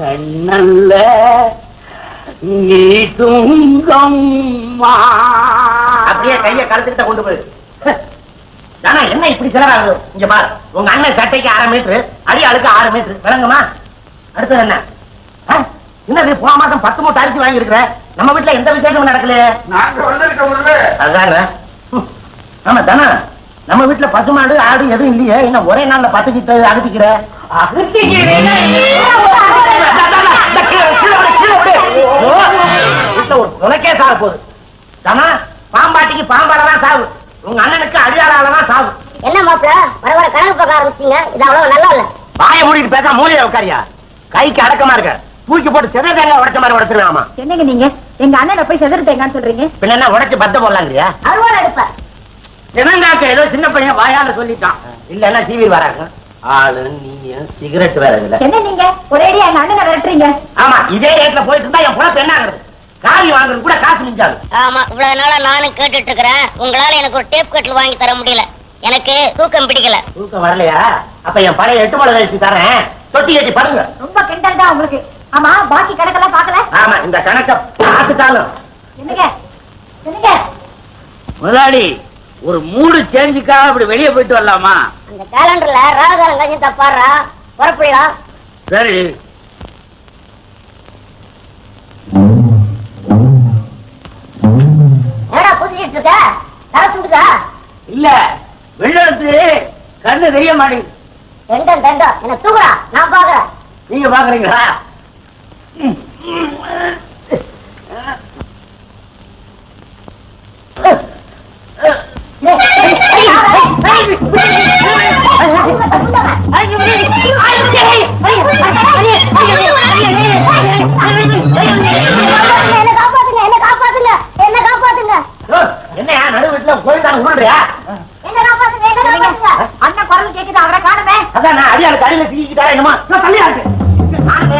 கண்ணல்ல நீ தூங்கம்மா அப்படியே கைய கழுத்துக்கிட்ட கொண்டு போய். தானா என்ன இப்படி செலவாகுது இங்க பாரு உங்க அண்ணன் சட்டைக்கு அரை மீட்டர் அடி அழுக்கு ஆறு மீட்டர் விளங்குமா? அடுத்தது என்ன? என்னது போன மாசம் பத்து மூட்டை அரிசி வாங்கி இருக்கிற நம்ம வீட்டுல எந்த விசேஷமும் நடக்கலையே. நாங்க வந்திருக்கோம்ல அதான ம். ஆமா தானே? நம்ம வீட்டுல பசுமாடு ஆடு எதுவும் இல்லையே. என்ன ஒரே நாள்ல பத்து கிட்ட அகத்திக்கிற வீட்டுல சாவு போகுது. தானா? பாம்பாட்டிக்கு பாம்பாலதான் சாவு. உங்க அண்ணனுக்கு அடியாளாலதான் சாவு. என்ன மாப்பிள? வர வர கணக்கு பார்க்க ஆரம்பிச்சீங்க இது அவ்வளவு நல்லா இல்ல. வாயை மூடிட்டு பேச மூலையில உட்காரியா? கைக்கு அடக்கமா இருக்க. தூக்கி போட்டு செதை தேங்காய் உடைச்ச மாதிரி உடைச்சிருவாமா என்னங்க நீங்க? எங்க அண்ணனை போய் செதறிட்டேங்கன்னு சொல்றீங்க? பின்ன என்ன உடைச்சு பத்த போடலாங்கிறியா? அருவாள் எடுப்ப. என்னங்காக்க ஏதோ சின்ன பையன் வாயால சொல்லிட்டான். இல்லன்னா டிவி வராங்க. ஆளு நீயும் சிகரெட் வேற இதுல. என்ன நீங்க? ஒரேடியா எங்க அண்ணனை விரட்டுறீங்க? ஆமா இதே ரேட்ல போயிட்டு இருந்தா என் பொழப்பு என்ன ஆகுறது? காவி வாங்குறது கூட காசு மிஞ்சாது. ஆமா இவ்வளவு நாளா நானும் கேட்டுட்டு இருக்கிறேன் உங்களால எனக்கு ஒரு டேப் கட்டில் வாங்கி தர முடியல. எனக்கு தூக்கம் பிடிக்கல. தூக்கம் வரலையா? அப்ப என் பழைய எட்டு மலை கழிச்சு தரேன். தொட்டி கட்டி பாருங்க ரொம்ப கிண்டல் தான் உங்களுக்கு. ஆமா பாக்கி கணக்கெல்லாம் பார்க்கல? ஆமா இந்த கணக்க பார்த்துட்டாலும். என்னங்க? என்னங்க? முதலாளி ஒரு மூடு சேஞ்சுக்காக அப்படி வெளியே போயிட்டு வரலாமா? அந்த கேலண்டர்ல ராகாரம் கஞ்சி தப்பாடுறா புறப்படலாம் சரி. சுடுதா இல்ல வெள்ளெடுத்து கண்ணு தெரிய மாட்டேங்குது ரெண்டும் ரெண்டும் என்ன தூக்குறா நான் பாக்குறேன் நீங்க பாக்குறீங்களா காப்பாத்துங்க என்ன காப்பாத்துங்க என்ன காப்பாத்துங்க என்னையா நடு வீட்டுல கோயில் தானே உருள்றியா என்ன காப்பாத்துங்க என்ன காப்பாத்துங்க அண்ணன் குரல் கேக்குது அவரை காணுமே அதான் நான் அடியாளுக்கு அடியில தீக்கிட்டாரா என்னமா நான் தள்ளி ஆட்டு என்ன காப்பாத்துங்க என்ன காப்பாத்துங்க அதான்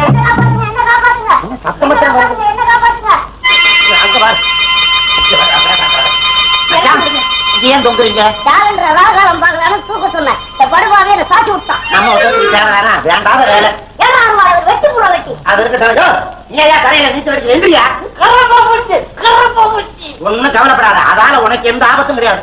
என்ன காப்பாத்துங்க என்ன காப்பாத்துங்க அங்க பாரு அச்சா, இங்க ஏன் தொங்குறீங்க கேலண்டர் ராகாரம் தூக்க சொன்னேன் இந்த என்ன சாட்டி விட்டான் நம்ம வேண்டாத வேலை ஏன்னா வெட்டி போட வெட்டி அது இருக்கட்டும் ஏன் கரையில நீச்சல் அடிச்சு எழுந்திரியா ஒண்ணும் கவலைப்படாத அதால உனக்கு எந்த ஆபத்தும் கிடையாது.